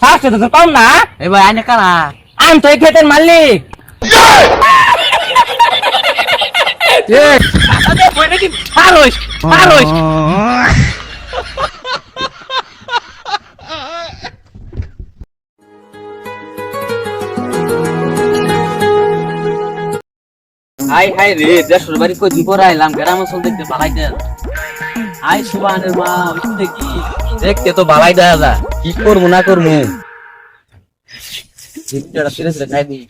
সাহসটা তো কম না? এ ভাই আইনে কারা? আন তো এই ক্ষেতের মালিক। পারোস পারোস হাই রে দেশের বাড়ি কদিন পরে আইলাম গ্রাম অঞ্চল দেখতে ভালাই দেয় হাই সুবানের মা থেকে দেখতে তো ভালাই দেয়া যা কি করব না করব? খাই দিই।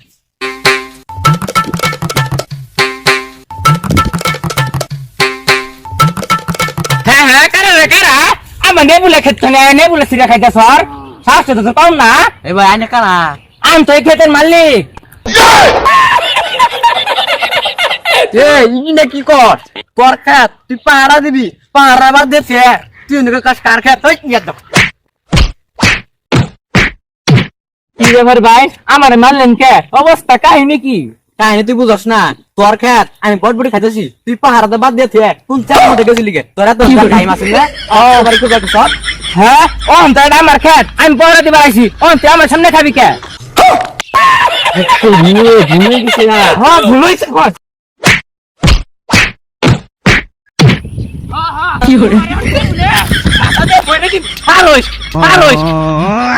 হ্যাঁ হ্যাঁ কারা রে কারা? আমার নেবুলা খানে নেবুলা সিরা খাইতে সর। সাহসটা তো কম না। এ ভাই আইনে কারা? আম তো এই ক্ষেতের মালিক। এ ইনা কি কর? তোর খাত তুই পাহারা দিবি পাহারা বাদ দেছে তুই অন্য কাজ কার খাত তুই একদম কি ব্যাপার ভাই আমার মারলেন কে? অবস্থা কাহিনী কি? কাহিনী তুই বুঝস না। তোর খাত আমি বট বটি খাইতেছি তুই পাহারা দা বাদ কোন চার মধ্যে গেছিলি তোরা তো টাইম আছে না ও বাড়ি সব? হ্যাঁ অন আমার খেত আমি পরে দিবার আইছি। অন তুই আমার সামনে খাবি কে? ঘুমিয়ে গেছি না হ্যাঁ 有人。啊！